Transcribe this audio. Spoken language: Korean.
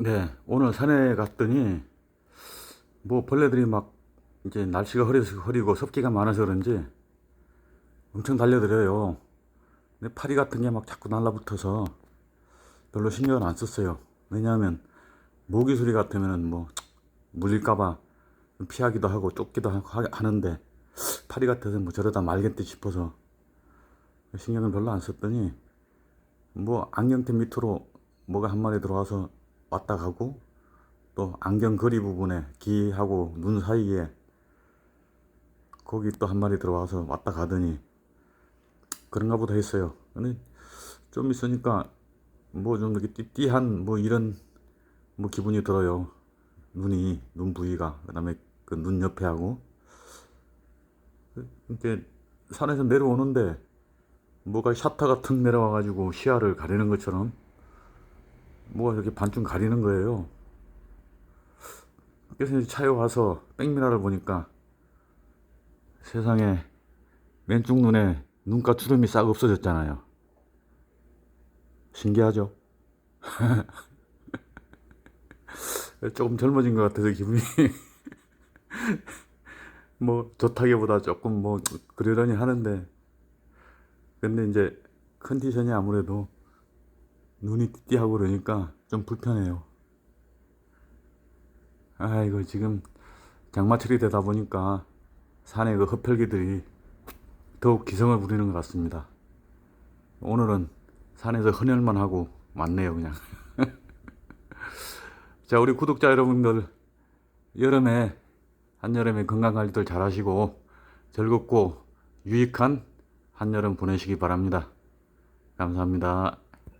네, 오늘 산에 갔더니 뭐 벌레들이 막 이제 날씨가 흐려서 흐리고 습기가 많아서 그런지 엄청 달려들어요. 근데 파리 같은 게 막 자꾸 날라붙어서 별로 신경을 안 썼어요. 왜냐하면 모기 소리 같으면은 뭐 물릴까봐 피하기도 하고 쫓기도 하는데 파리 같아서 뭐 저러다 말겠지 싶어서 신경을 별로 안 썼더니 뭐 안경테 밑으로 뭐가 한 마리 들어와서 왔다 가고 또 안경 거리 부분에 귀하고 눈 사이에 거기 또 한 마리 들어와서 왔다 가더니 그런가 보다 했어요. 근데 좀 있으니까 뭐 좀 이렇게 띠띠한 뭐 이런 뭐 기분이 들어요. 눈이 눈 부위가 그다음에 그 눈 옆에 하고 이렇게 산에서 내려오는데 뭐가 샤터가 툭 내려와가지고 시야를 가리는 것처럼 뭐가 이렇게 반쯤 가리는 거예요. 그래서 이제 차에 와서 백미라를 보니까 세상에 왼쪽 눈에 눈가 주름이 싹 없어졌잖아요. 신기하죠? 조금 젊어진 것 같아서 기분이 뭐 좋다기보다 조금 뭐 그러려니 하는데 근데 이제 컨디션이 아무래도 눈이 띠띠하고 그러니까 좀 불편해요. 아이고 지금 장마철이 되다 보니까 산에 그 흡혈귀들이 더욱 기성을 부리는 것 같습니다. 오늘은 산에서 헌혈만 하고 왔네요 그냥. 자 우리 구독자 여러분들 여름에 한여름에 건강관리들 잘 하시고 즐겁고 유익한 한여름 보내시기 바랍니다. 감사합니다.